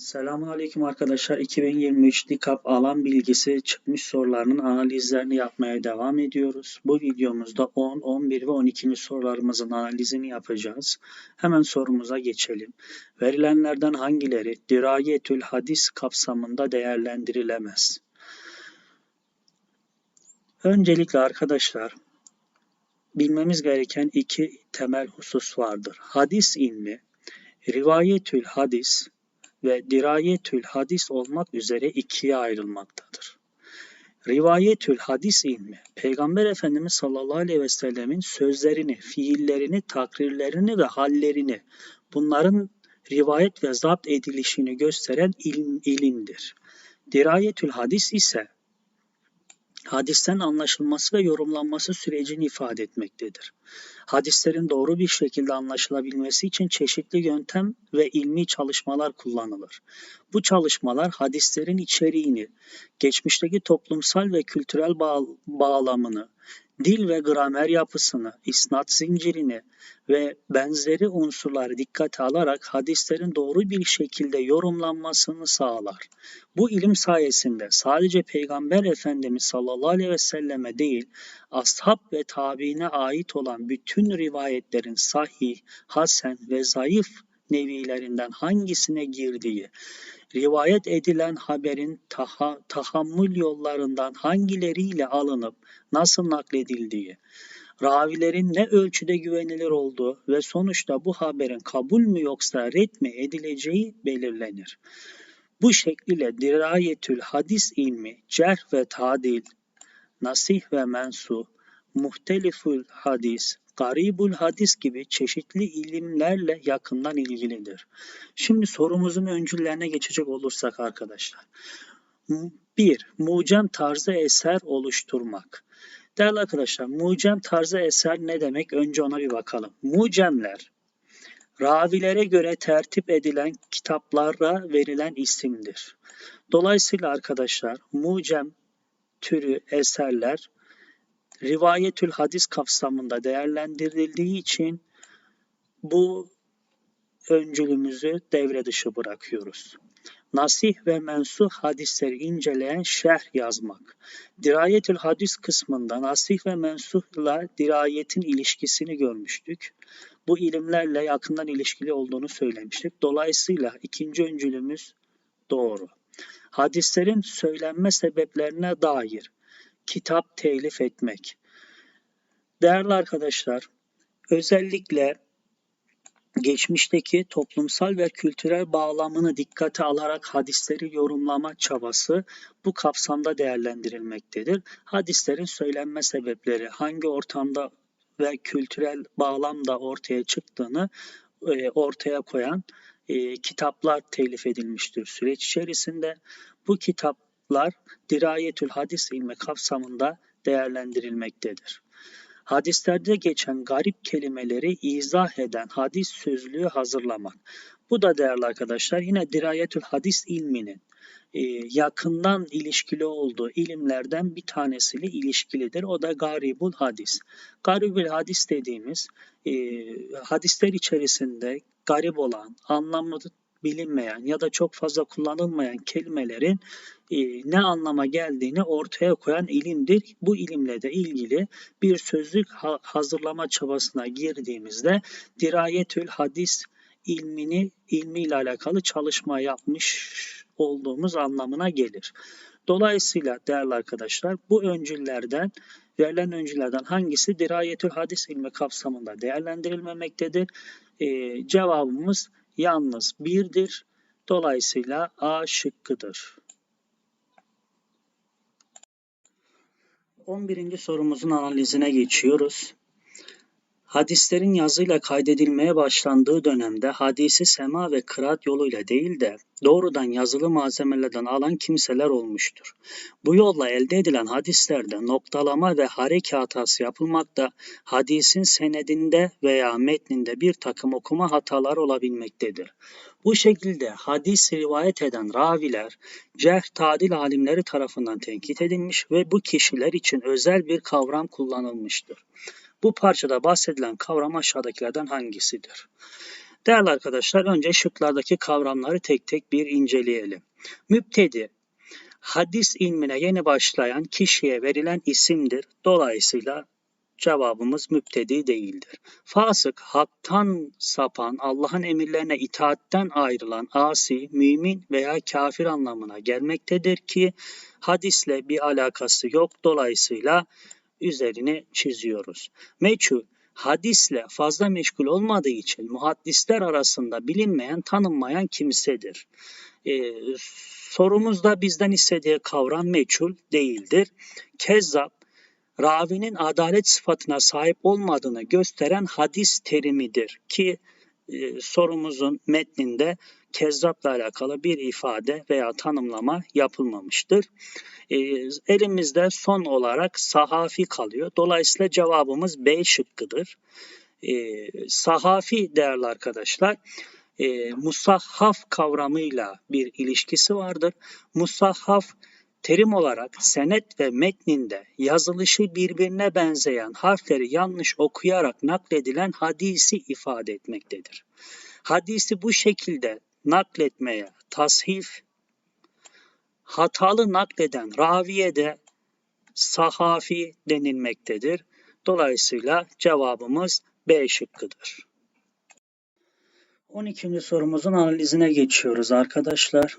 Selamünaleyküm arkadaşlar. 2023 DİKAP alan bilgisi çıkmış sorularının analizlerini yapmaya devam ediyoruz. Bu videomuzda 10, 11 ve 12. sorularımızın analizini yapacağız. Hemen sorumuza geçelim. Verilenlerden hangileri dirayetül hadis kapsamında değerlendirilemez? Öncelikle arkadaşlar bilmemiz gereken iki temel husus vardır. Hadis ilmi, rivayetül hadis ve dirayetül hadis olmak üzere ikiye ayrılmaktadır. Rivayetül hadis ilmi, Peygamber Efendimiz sallallahu aleyhi ve sellemin sözlerini, fiillerini, takrirlerini ve hallerini, bunların rivayet ve zapt edilişini gösteren ilim, ilimdir. Dirayetül hadis ise hadisten anlaşılması ve yorumlanması sürecini ifade etmektedir. Hadislerin doğru bir şekilde anlaşılabilmesi için çeşitli yöntem ve ilmi çalışmalar kullanılır. Bu çalışmalar hadislerin içeriğini, geçmişteki toplumsal ve kültürel bağ bağlamını, dil ve gramer yapısını, isnat zincirini ve benzeri unsurları dikkate alarak hadislerin doğru bir şekilde yorumlanmasını sağlar. Bu ilim sayesinde sadece Peygamber Efendimiz sallallahu aleyhi ve selleme değil, ashab ve tabiine ait olan bütün rivayetlerin sahih, hasen ve zayıf nevilerinden hangisine girdiği, rivayet edilen haberin taha, tahammül yollarından hangileriyle alınıp nasıl nakledildiği, ravilerin ne ölçüde güvenilir olduğu ve sonuçta bu haberin kabul mü yoksa red mi edileceği belirlenir. Bu şekliyle dirayetül hadis ilmi, cerh ve tadil, nasih ve mensu, muhtelifül hadis, garibul hadis gibi çeşitli ilimlerle yakından ilgilidir. Şimdi sorumuzun öncüllerine geçecek olursak arkadaşlar. 1. Mucem tarzı eser oluşturmak. Değerli arkadaşlar, mucem tarzı eser ne demek? Önce ona bir bakalım. Mucemler, ravilere göre tertip edilen kitaplara verilen isimdir. Dolayısıyla arkadaşlar, mucem türü eserler rivayetül hadis kapsamında değerlendirildiği için bu öncülümüzü devre dışı bırakıyoruz. Nasih ve mensuh hadisleri inceleyen şerh yazmak. Dirayetül hadis kısmında nasih ve mensuhla dirayetin ilişkisini görmüştük. Bu ilimlerle yakından ilişkili olduğunu söylemiştik. Dolayısıyla ikinci öncülümüz doğru. Hadislerin söylenme sebeplerine dair kitap telif etmek. Değerli arkadaşlar, özellikle geçmişteki toplumsal ve kültürel bağlamını dikkate alarak hadisleri yorumlama çabası bu kapsamda değerlendirilmektedir. Hadislerin söylenme sebepleri hangi ortamda ve kültürel bağlamda ortaya çıktığını e, ortaya koyan e, kitaplar telif edilmiştir süreç içerisinde. Bu kitaplar dirayetül hadis ilmi kapsamında değerlendirilmektedir. Hadislerde geçen garip kelimeleri izah eden hadis sözlüğü hazırlamak. Bu da değerli arkadaşlar yine dirayetül hadis ilminin e, yakından ilişkili olduğu ilimlerden bir tanesiyle ilişkilidir. O da garibul hadis. Garibul hadis dediğimiz e, hadisler içerisinde garip olan, anlamı bilinmeyen ya da çok fazla kullanılmayan kelimelerin e, ne anlama geldiğini ortaya koyan ilimdir. Bu ilimle de ilgili bir sözlük ha hazırlama çabasına girdiğimizde dirayetül hadis ilmini ilmiyle alakalı çalışma yapmış olduğumuz anlamına gelir. Dolayısıyla değerli arkadaşlar bu öncüllerden verilen öncülerden hangisi dirayetül hadis ilmi kapsamında değerlendirilmemektedir? Ee, cevabımız yalnız birdir. Dolayısıyla A şıkkıdır. 11. sorumuzun analizine geçiyoruz. Hadislerin yazıyla kaydedilmeye başlandığı dönemde hadisi sema ve kıraat yoluyla değil de doğrudan yazılı malzemelerden alan kimseler olmuştur. Bu yolla elde edilen hadislerde noktalama ve hareke hatası yapılmakta, hadisin senedinde veya metninde bir takım okuma hataları olabilmektedir. Bu şekilde hadis rivayet eden raviler, cerh tadil alimleri tarafından tenkit edilmiş ve bu kişiler için özel bir kavram kullanılmıştır. Bu parçada bahsedilen kavram aşağıdakilerden hangisidir? Değerli arkadaşlar önce şıklardaki kavramları tek tek bir inceleyelim. Müptedi, hadis ilmine yeni başlayan kişiye verilen isimdir. Dolayısıyla cevabımız müptedi değildir. Fasık, haktan sapan, Allah'ın emirlerine itaatten ayrılan asi, mümin veya kafir anlamına gelmektedir ki hadisle bir alakası yok. Dolayısıyla üzerini çiziyoruz. Meçhul, hadisle fazla meşgul olmadığı için muhaddisler arasında bilinmeyen, tanınmayan kimsedir. Ee, sorumuzda bizden istediği kavram meçhul değildir. Kezzap, ravinin adalet sıfatına sahip olmadığını gösteren hadis terimidir ki e, sorumuzun metninde kezzapla alakalı bir ifade veya tanımlama yapılmamıştır. E, elimizde son olarak sahafi kalıyor. Dolayısıyla cevabımız B şıkkıdır. E, sahafi değerli arkadaşlar e, musahhaf kavramıyla bir ilişkisi vardır. Musahhaf terim olarak senet ve metninde yazılışı birbirine benzeyen harfleri yanlış okuyarak nakledilen hadisi ifade etmektedir. Hadisi bu şekilde nakletmeye tashif, hatalı nakleden raviye de sahafi denilmektedir. Dolayısıyla cevabımız B şıkkıdır. 12. sorumuzun analizine geçiyoruz arkadaşlar.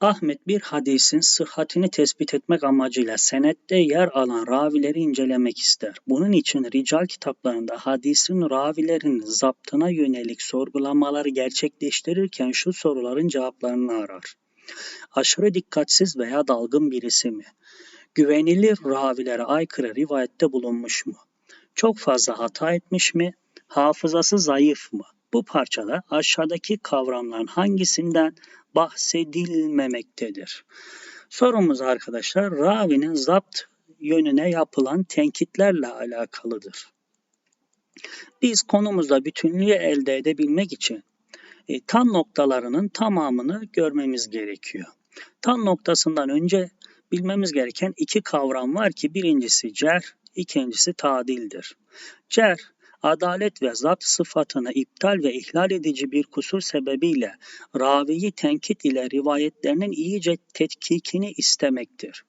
Ahmet bir hadisin sıhhatini tespit etmek amacıyla senette yer alan ravileri incelemek ister. Bunun için rical kitaplarında hadisin ravilerin zaptına yönelik sorgulamaları gerçekleştirirken şu soruların cevaplarını arar. Aşırı dikkatsiz veya dalgın birisi mi? Güvenilir ravilere aykırı rivayette bulunmuş mu? Çok fazla hata etmiş mi? Hafızası zayıf mı? Bu parçada aşağıdaki kavramların hangisinden bahsedilmemektedir. Sorumuz arkadaşlar ravinin zapt yönüne yapılan tenkitlerle alakalıdır. Biz konumuzda bütünlüğü elde edebilmek için e, tam noktalarının tamamını görmemiz gerekiyor. Tam noktasından önce bilmemiz gereken iki kavram var ki birincisi cer, ikincisi tadildir. Cer adalet ve zapt sıfatını iptal ve ihlal edici bir kusur sebebiyle raviyi tenkit ile rivayetlerinin iyice tetkikini istemektir.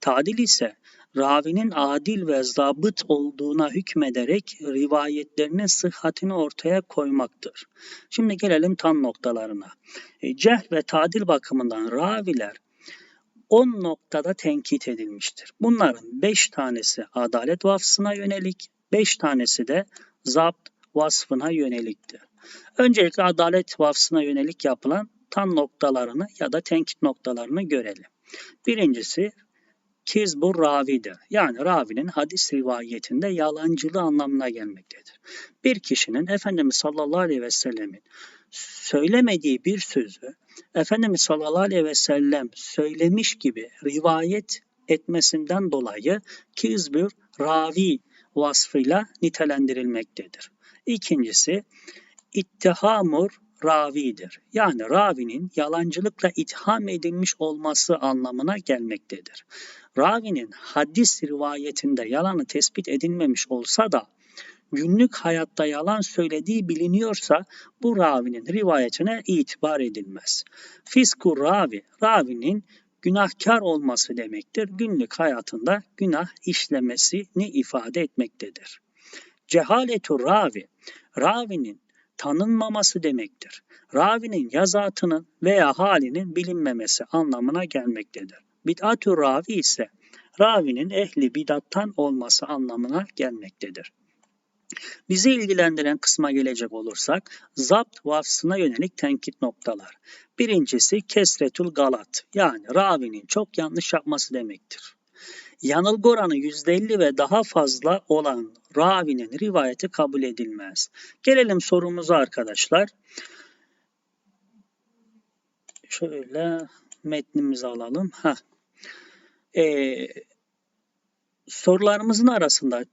Tadil ise ravinin adil ve zabıt olduğuna hükmederek rivayetlerinin sıhhatini ortaya koymaktır. Şimdi gelelim tam noktalarına. E, cehl ve tadil bakımından raviler 10 noktada tenkit edilmiştir. Bunların 5 tanesi adalet vasfına yönelik, 5 tanesi de zapt vasfına yöneliktir. Öncelikle adalet vasfına yönelik yapılan tam noktalarını ya da tenkit noktalarını görelim. Birincisi kizbur ravidir. Yani ravinin hadis rivayetinde yalancılığı anlamına gelmektedir. Bir kişinin Efendimiz sallallahu aleyhi ve sellemin söylemediği bir sözü Efendimiz sallallahu aleyhi ve sellem söylemiş gibi rivayet etmesinden dolayı kizbur ravi vasfıyla nitelendirilmektedir. İkincisi ittihamur ravidir. Yani ravinin yalancılıkla itham edilmiş olması anlamına gelmektedir. Ravinin hadis rivayetinde yalanı tespit edilmemiş olsa da günlük hayatta yalan söylediği biliniyorsa bu ravinin rivayetine itibar edilmez. Fisku ravi, ravinin günahkar olması demektir. Günlük hayatında günah işlemesini ifade etmektedir. Cehaletu ravi, ravinin tanınmaması demektir. Ravinin yazatının veya halinin bilinmemesi anlamına gelmektedir. Bid'atu ravi ise ravinin ehli bidattan olması anlamına gelmektedir. Bizi ilgilendiren kısma gelecek olursak zapt vasfına yönelik tenkit noktalar. Birincisi kesretul galat yani ravinin çok yanlış yapması demektir. Yanılgı oranı %50 ve daha fazla olan ravinin rivayeti kabul edilmez. Gelelim sorumuza arkadaşlar. Şöyle metnimizi alalım. Heh. Ee, sorularımızın arasında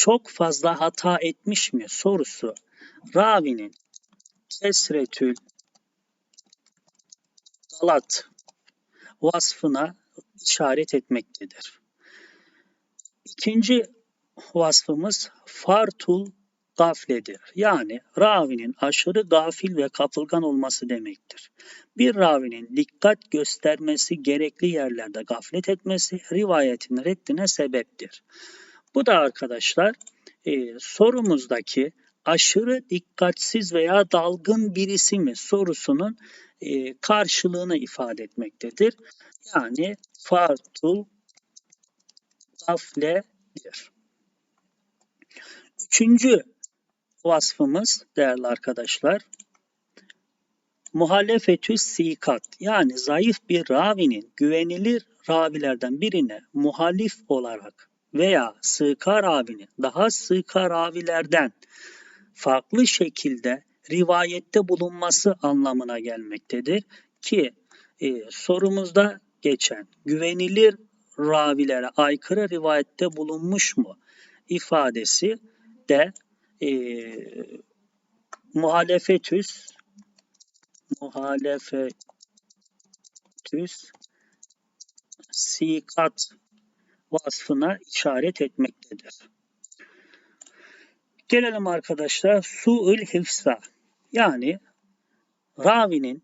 çok fazla hata etmiş mi sorusu ravinin kesretül galat vasfına işaret etmektedir. İkinci vasfımız fartul gafledir. Yani ravinin aşırı gafil ve kapılgan olması demektir. Bir ravinin dikkat göstermesi gerekli yerlerde gaflet etmesi rivayetin reddine sebeptir. Bu da arkadaşlar e, sorumuzdaki aşırı dikkatsiz veya dalgın birisi mi sorusunun e, karşılığını ifade etmektedir. Yani fartul gafledir. Üçüncü vasfımız değerli arkadaşlar muhalefetü sikat yani zayıf bir ravinin güvenilir ravilerden birine muhalif olarak veya sığka ravinin daha sığka ravilerden farklı şekilde rivayette bulunması anlamına gelmektedir ki e, sorumuzda geçen güvenilir ravilere aykırı rivayette bulunmuş mu ifadesi de e, muhalefetüs muhalefetüs sikat vasfına işaret etmektedir. Gelelim arkadaşlar su'ül hifsa yani ravinin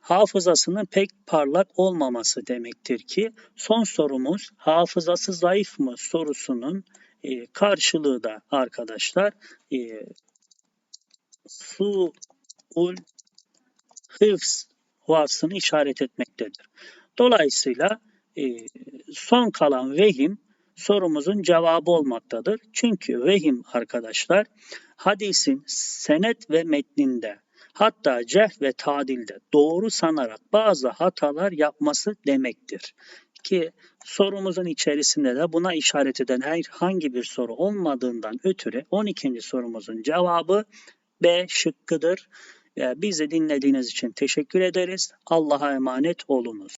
hafızasının pek parlak olmaması demektir ki son sorumuz hafızası zayıf mı sorusunun e, karşılığı da arkadaşlar e, su'ul hıfz vasfını işaret etmektedir. Dolayısıyla son kalan vehim sorumuzun cevabı olmaktadır. Çünkü vehim arkadaşlar hadisin senet ve metninde hatta ceh ve tadilde doğru sanarak bazı hatalar yapması demektir. Ki sorumuzun içerisinde de buna işaret eden herhangi bir soru olmadığından ötürü 12. sorumuzun cevabı B şıkkıdır. Bizi dinlediğiniz için teşekkür ederiz. Allah'a emanet olunuz.